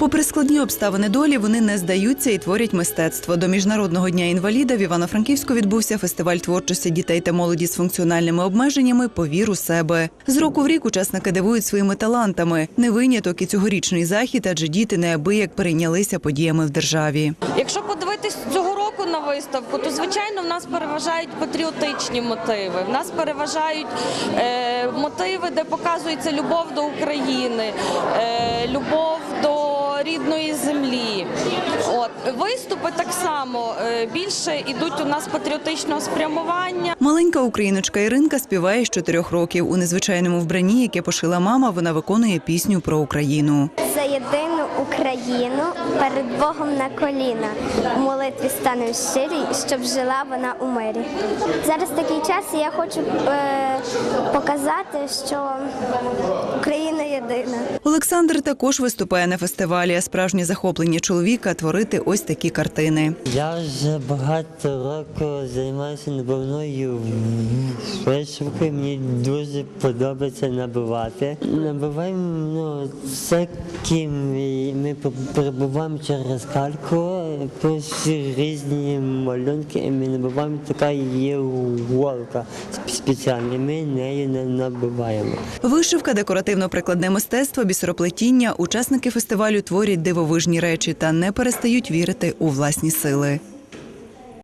Попри складні обставини долі, вони не здаються і творять мистецтво. До міжнародного дня інваліда в Івано-Франківську відбувся фестиваль творчості дітей та молоді з функціональними обмеженнями Повір у себе. З року в рік учасники дивують своїми талантами. Не виняток і цьогорічний захід, адже діти неабияк перейнялися подіями в державі. Якщо подивитись цього року на виставку, то звичайно в нас переважають патріотичні мотиви. В нас переважають е, мотиви, де показується любов до України, е, любов до рідної землі. От виступи так само е, більше ідуть у нас патріотичного спрямування. Маленька україночка Іринка співає з чотирьох років. У незвичайному вбранні, яке пошила мама, вона виконує пісню про Україну. За єдину Україну перед Богом на коліна. У молитві стану щирій, щоб жила вона у мирі. Зараз такий час, і я хочу е, показати, що Україна. Олександр також виступає на фестивалі. Справжнє захоплення чоловіка творити ось такі картини. Я вже багато років займаюся набивною вишивкою. Мені дуже подобається набивати. Набиваємо ну, всякі ми, ми перебуваємо через кальку, всі різні малюнки, і ми набиваємо така є голка спеціальна. Ми нею не набиваємо. Вишивка, декоративно-прикладне мистецтво, бісероплетіння. Учасники фестивалю творять дивовижні речі та не перестають вірити у власні сили.